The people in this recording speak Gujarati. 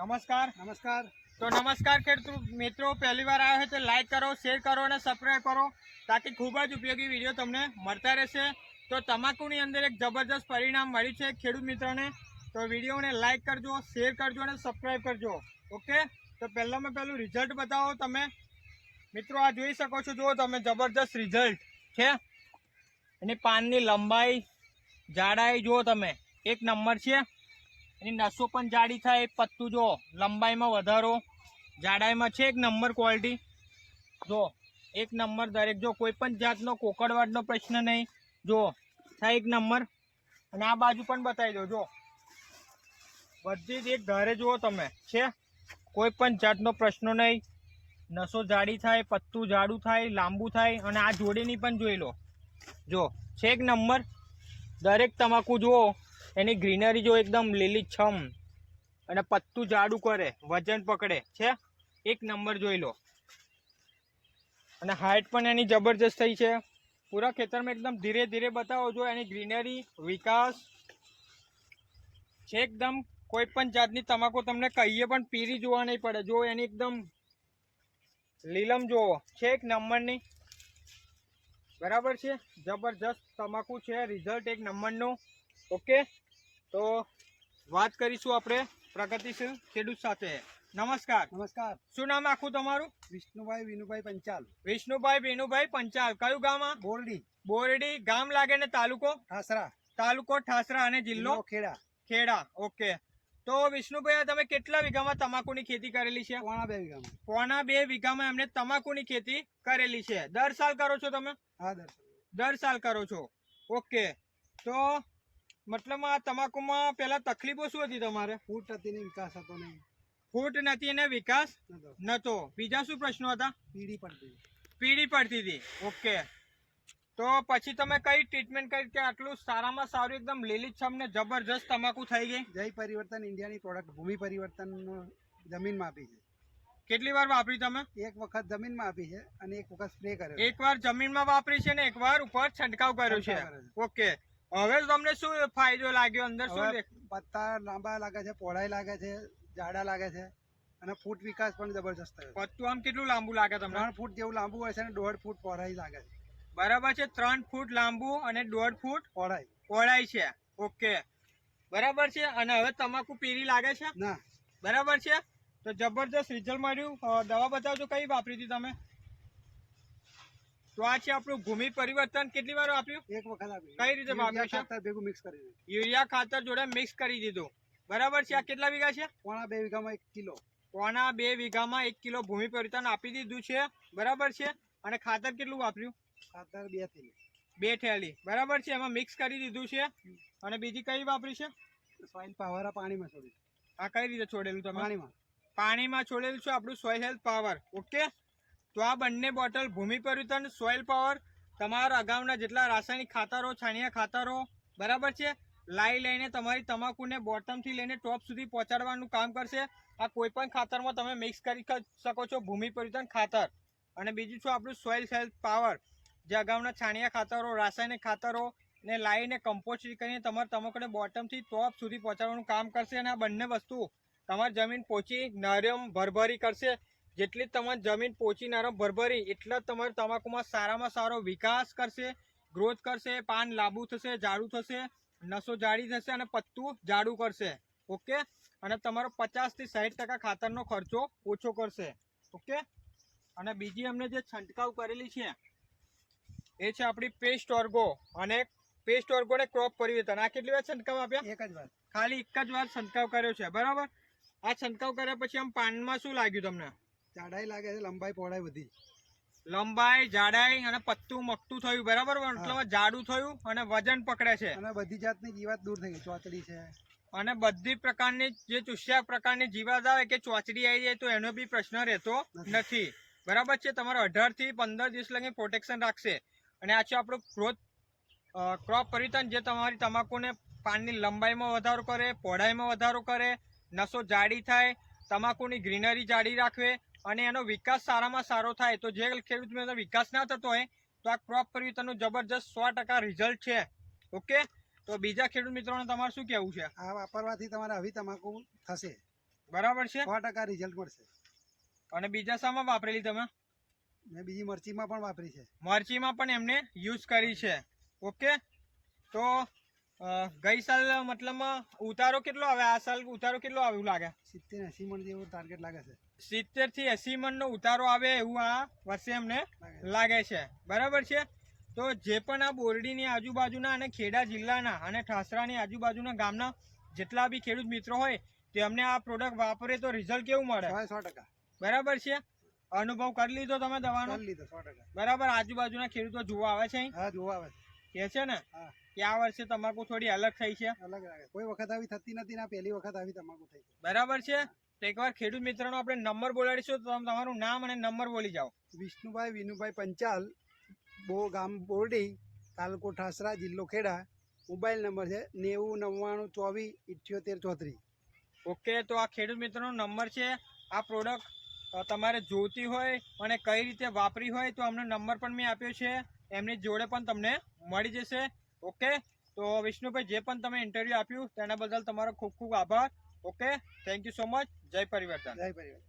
નમસ્કાર. નમસ્કાર. તો નમસ્કાર ખેડૂત મિત્રો પહેલી વાર આવ્યો હોય તો લાઈક કરો શેર કરો અને સબસ્ક્રાઈબ કરો તાકી ખૂબ જ ઉપયોગી વીડિયો તમને મળતા રહેશે. તો તમાકુની અંદર એક જબરજસ્ત પરિણામ મળ્યું છે ખેડૂત મિત્રોને. તો વિડીયોને લાઈક કરજો શેર કરજો અને સબસ્ક્રાઈબ કરજો. ઓકે? તો પહેલામાં પહેલું રિઝલ્ટ બતાવો તમે. મિત્રો આ જોઈ શકો છો જુઓ તમે જબરદસ્ત રિઝલ્ટ છે? એની પાનની લંબાઈ જાડાઈ જુઓ તમે. એક નંબર છે. એની નસો પણ જાડી થાય પત્તું જો લંબાઈમાં વધારો. જાડાઈમાં છે એક નંબર ક્વોલિટી જો, એક નંબર દરેક, જો કોઈ પણ જાતનો કોકડવાડનો પ્રશ્ન નહીં. જો, થાય એક નંબર. અને આ બાજુ પણ બતાવી દો જો. બધી જ એક ધારે જુઓ તમે, છે? કોઈ પણ જાતનો પ્રશ્ન નહીં. નસો જાડી થાય, પત્તું જાડું થાય, લાંબુ થાય, અને આ જોડીની પણ જોઈ લો. જો, છે એક નંબર. દરેક તમાકુ જુઓ. એની ગ્રીનરી જો એકદમ લીલીછમ અને પત્તું જાડું કરે, વજન પકડે, છે? એક નંબર જોઈ લો. અને હાઇટ પણ એની જબરજસ્ત થઈ છે. પૂરા ખેતરમાં એકદમ ધીરે ધીરે બતાવો જો એની ગ્રીનરી, વિકાસ. છે એકદમ કોઈ પણ જાતની તમાકુ તમને કહીએ પણ પીરી જોવા નહીં પડે. જો એની એકદમ લીલમ જુઓ. છે એક નંબરની. બરાબર છે? જબરજસ્ત તમાકુ છે. રિઝલ્ટ એક નંબરનું. ઓકે? તો વાત કરીશું આપણે પ્રગતિશીલ ખેડૂત સાથે. નમસ્કાર. નમસ્કાર. શું નામ આખું તમારું? વિષ્ણુભાઈ વિનુભાઈ પંચાલ. વિષ્ણુભાઈ વિનુભાઈ પંચાલ. કયું ગામ આ? બોરડી. બોરડી. ગામ લાગે ને તાલુકો? ઠાસરા. તાલુકો ઠાસરા અને જિલ્લો? ખેડા. ખેડા. ઓકે. તો વિષ્ણુભાઈ તમે કેટલા વીઘામાં તમાકુની ખેતી કરેલી છે? પોણા બે વીઘામાં. પોણા બે વીઘામાં એમને તમાકુની ખેતી કરેલી છે. દર સાલ કરો છો તમે? હા દર્શન દર સાલ કરો છો. ઓકે. તો મતલબ આ તમાકુમાં પેલા તકલીફો શું હતી તમારે? ફૂટ હતી ને વિકાસ હતો નહીં ફૂટ નથી અને વિકાસ નતો. બીજા શું પ્રશ્નો હતા? પીડી પડતી. પીડી પડતી હતી. ઓકે. તો પછી તમે કઈ ટ્રીટમેન્ટ કરી કે આટલું સારામાં સારું એકદમ લીલીછમ ને જબરજસ્ત તમાકુ થઈ ગઈ? જય પરિવર્તન ઇન્ડિયાની પ્રોડક્ટ ભૂમિ પરિવર્તન જમીનમાં આપી છે. કેટલી વાર વાપરી તમે? એક વખત જમીનમાં આપી છે અને એક વખત સ્પ્રે કર્યો છે. એકવાર જમીનમાં વાપરી છે ને એકવાર ઉપર છંટકાવ કર્યો છે. ઓકે. હવે તમને શું ફાયદો લાગ્યો અંદર શું પત્તા લાંબા લાગે છે પહોળાઈ લાગે છે જાડા લાગે છે અને ફૂટ વિકાસ પણ જબરજસ્ત થયો પત્તું આમ કેટલું લાંબુ લાગે તમને? ત્રણ ફૂટ જેવું લાંબુ હોય છે અને દોઢ ફૂટ પહોળાઈ લાગે છે. બરાબર છે ત્રણ ફૂટ લાંબુ અને દોઢ ફૂટ પહોળાઈ. પહોળાઈ છે. ઓકે. બરાબર છે અને હવે તમાકુ પીરી લાગે છે? ના. બરાબર છે? તો જબરજસ્ત રિઝલ્ટ મળ્યું. દવા બતાવજો કઈ વાપરી હતી તમે? તો આ છે આપણું ભૂમિ પરિવર્તન. કેટલી વાર આપ્યું? એક વખત કઈ રીતે છે? ભેગું મિક્સ કરીને યુરિયા ખાતર જોડે મિક્સ કરી દીધું. બરાબર છે? આ કેટલા વીઘા છે? પોણા બે વીઘામાં એક કિલો. પોણા બે વીઘામાં એક કિલો ભૂમિ પરિવર્તન આપી દીધું છે. બરાબર છે? અને ખાતર કેટલું વાપર્યું? ખાતર બે થેલી. બે થેલી. બરાબર છે? એમાં મિક્સ કરી દીધું છે. અને બીજી કઈ વાપરી છે? સોઇલ પાવર પાણીમાં છોડ્યું. આ કઈ રીતે છોડેલું તમે? પાણીમાં. પાણીમાં છોડેલું છે આપણું સોઇલ હેલ્થ પાવર ઓકે તો આ બંને બોટલ ભૂમિ પરિવર્તન સોઇલ પાવર, તમારા અગાઉના જેટલા રાસાયણિક ખાતરો, છાણિયા ખાતરો, બરાબર છે? લાઈ લઈને તમારી તમાકુને બોટમથી લઈને ટોપ સુધી પહોંચાડવાનું કામ કરશે. આ કોઈપણ ખાતરમાં તમે મિક્સ કરી શકો છો ભૂમિ પરિવર્તન ખાતર. અને બીજું છે આપણું સોઇલ હેલ્થ પાવર. જે અગાઉના છાણિયા ખાતરો, રાસાયણિક ખાતરો ને લાવીને કમ્પોસ્ટ કરીને તમારા તમાકુને બોટમથી ટોપ સુધી પહોંચાડવાનું કામ કરશે અને આ બંને વસ્તુ તમારી જમીન પોચી નરમ ભરભરી કરશે. જેટલી તમારી જમીન પોચી નરમ ભરભરી એટલા તમારે તમાકુમાં સારામાં સારો વિકાસ કરશે ગ્રોથ કરશે પાન લાંબુ થશે જાડું થશે નસો જાડી થશે અને પત્તું જાડું કરશે ઓકે? અને તમારો પચાસથી સાઠ ટકા ખાતરનો ખર્ચો ઓછો કરશે ઓકે? અને બીજી અમને જે છંટકાવ કરેલી છે એ છે આપણી પેસ્ટ ઓર્ગો અને પેસ્ટ ઓર્ગો ને ક્રોપ પરિવર્તન આ કેટલી વાર છંટકાવ આપ્યા? એક જ વાર. ખાલી એક જ વાર છંટકાવ કર્યો છે બરાબર? આ છંટકાવ કર્યા પછી આમ પાનમાં શું લાગ્યું તમને? જાડાઈ લાગે છે લંબાઈ પહોળાઈ બધી. લંબાઈ જાડાઈ અને પત્તું મોટું થયું બરાબર? એટલે જાડું થયું અને વજન પકડે છે. અને બધી જાતની જીવાત દૂર થઈ ગઈ ચોચડી છે. અને બધી પ્રકારની જે ચૂસ્યા પ્રકારની જીવાત આવે કે ચોચડી આવી જાય તો એનો બી પ્રશ્ન રહેતો નથી. બરાબર છે? તમારે અઢારથી પંદર દિવસ લગી પ્રોટેક્શન રાખશે. અને આ છે આપણું ગ્રોથ ક્રોપ પરિવર્તન જે તમારી તમાકુને પાનની લંબાઈમાં વધારો કરે પહોળાઈમાં વધારો કરે નસો જાડી થાય તમાકુની ગ્રીનરી જાડી રાખવે અને એનો વિકાસ સારામાં સારો થાય તો જે ખેડૂત મિત્રો વિકાસ ના થતો હોય તો આ ક્રોપ પરિવર્તનનું જબરજસ્ત સો ટકા રિઝલ્ટ છે. ઓકે? તો બીજા ખેડૂત મિત્રોને તમારે શું કહેવું છે? આ વાપરવાથી તમારે આવી તમાકુ થશે. બરાબર છે? સો ટકા રિઝલ્ટ મળશે. અને બીજા શામાં વાપરેલી તમે? મેં બીજી મરચીમાં પણ વાપરી છે. મરચીમાં પણ એમને યુઝ કરી છે. ઓકે? તો ગઈ સાલ મતલબમાં ઉતારો કેટલો આવે? આ સાલ ઉતારો કેટલો આવે એવું લાગે? સિત્તેર એસી મણ જેવો ટાર્ગેટ લાગે છે. સિત્તેરથી એસી મણનો ઉતારો આવે એવું આ વર્ષે એમને લાગે છે. બરાબર છે? તો જે પણ આ બોરડીની આજુબાજુના અને ખેડા જિલ્લાના અને ઠાસરાની આજુબાજુના ગામના જેટલા બી ખેડૂત મિત્રો હોય તેમને આ પ્રોડક્ટ વાપરે તો રિઝલ્ટ કેવું મળે? સો ટકા. બરાબર છે? અનુભવ કરી લીધો તમે દવાનો? લીધો સો બરાબર આજુબાજુના ખેડૂતો જોવા આવે છે હા જોવા આવે છે. કે છે ને કે આ વર્ષે તમાકુ થોડી અલગ થઈ છે? અલગ લાગે. કોઈ વખત આવી થતી નથી ને પહેલી વખત આવી તમાકુ થઈ બરાબર છે? તો એકવાર ખેડૂત મિત્રનો આપણે નંબર બોલાડીશું તો તમે તમારું નામ અને નંબર બોલી જાઓ. વિષ્ણુભાઈ વિનુભાઈ પંચાલ બો ગામ બોરડી તાલુકો ઠાસરા જિલ્લો ખેડા. મોબાઈલ નંબર છે નેવું નવ્વાણું ચોવીસ ઇઠ્યોતેર ચોત્રીસ. ઓકે તો આ ખેડૂત મિત્રનો નંબર છે. આ પ્રોડક્ટ તમારે જોતી હોય અને કઈ રીતે વાપરી હોય તો અમને નંબર પણ મેં આપ્યો છે. એમની જોડે પણ તમને મળી જશે. ઓકે? તો વિષ્ણુભાઈ, જે પણ તમે ઇન્ટરવ્યૂ આપ્યું, તેના બદલ તમારો ખૂબ ખૂબ આભાર. Okay? Thank you so much જય પરિવર્તન. જય પરિવાર